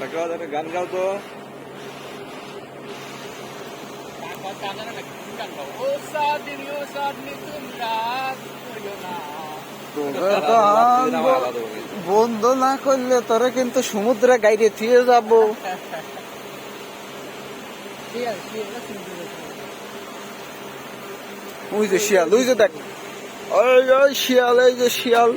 টাকা গান গাও তো বন্ধ না করলে তোরা কিন্তু সমুদ্রে গাইরে থুয়ে যাব। ওই যে শিয়াল ওই যে দেখ। ওই ওই শিয়াল এই যে শিয়াল।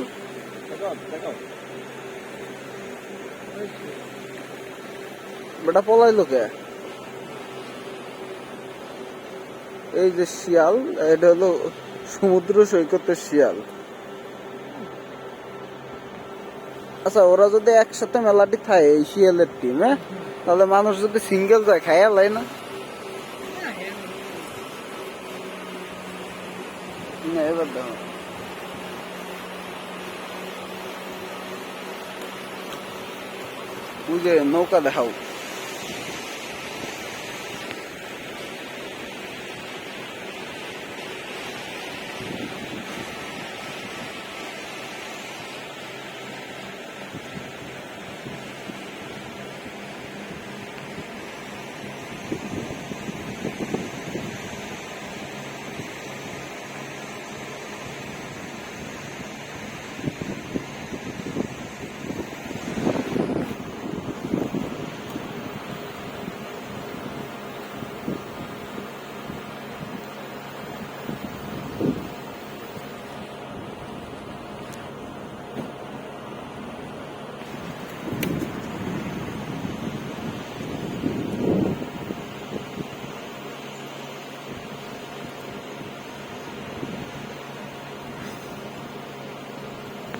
বেটা পলাইলো কে? এই যে শিয়াল, এটা হলো সমুদ্র সৈকতের শিয়াল। আচ্ছা ওরা যদি একসাথে মেলাটি থাকে এই শিয়ালের টিম হ্যাঁ? তাহলে মানুষ যদি সিঙ্গেল যায় খায়া লাই না? ওই নৌকা দেখাও। 何?